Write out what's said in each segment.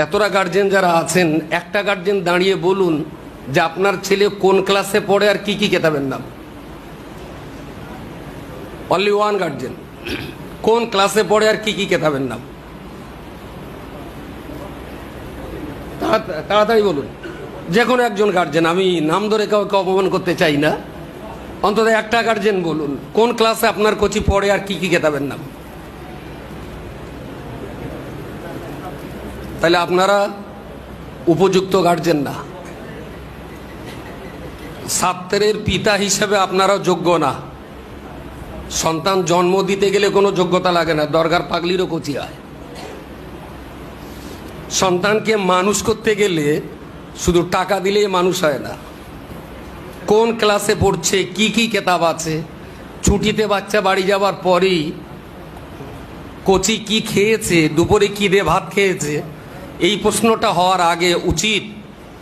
এতটা গার্জেন যারা আছেন, একটা গার্জেন দাঁড়িয়ে বলুন যে আপনার ছেলে কোন ক্লাসে পড়ে আর কি কি কেতাবের নাম। অনলি ওয়ান গার্জেন কোন ক্লাসে পড়ে আর কি কি কেতাবের নাম। তাড়া- তাড়াতাড়ি বলুন। যে কোনো একজন গার্জেন আমি নাম ধরে কাউকে অপমান করতে চাই না। অন্তত একটা গার্জেন বলুন, কোন ক্লাসে আপনার কোচি পড়ে আর কি কি কেতাবের নাম। তাহলে আপনারা উপযুক্ত গার্জেন না। ছাত্রের পিতা হিসেবে আপনারা যোগ্য না। সন্তান জন্ম দিতে গেলে কোনো যোগ্যতা লাগে না দরকার পাগলিরও কচি হয়। সন্তানকে মানুষ করতে গেলে শুধু টাকা দিলেই মানুষ হয় না। কোন ক্লাসে পড়ছে, কি কি কেতাব আছে, ছুটিতে বাচ্চা বাড়ি যাওয়ার পরেই কচি কি খেয়েছে, দুপুরে কি দিয়ে ভাত খেয়েছে এই প্রশ্নটা হওয়ার আগে উচিত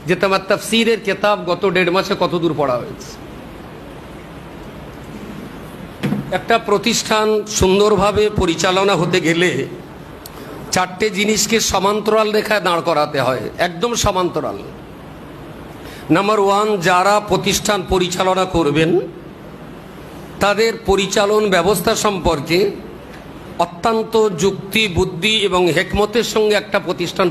যে তোমার তাফসিরের কেতাব গত দেড় মাসে কত দূর পড়া হয়েছে। একটা প্রতিষ্ঠান সুন্দরভাবে পরিচালনা হতে গেলে চারটে জিনিসকে সমান্তরাল রেখায় দাঁড় করাতে হয়, একদম সমান্তরাল। নাম্বার ওয়ান যারা প্রতিষ্ঠান পরিচালনা করবেন, তাদের পরিচালন ব্যবস্থা সম্পর্কে অত্যন্ত যুক্তি, বুদ্ধি এবং হেকমতের সঙ্গে একটা প্রতিষ্ঠান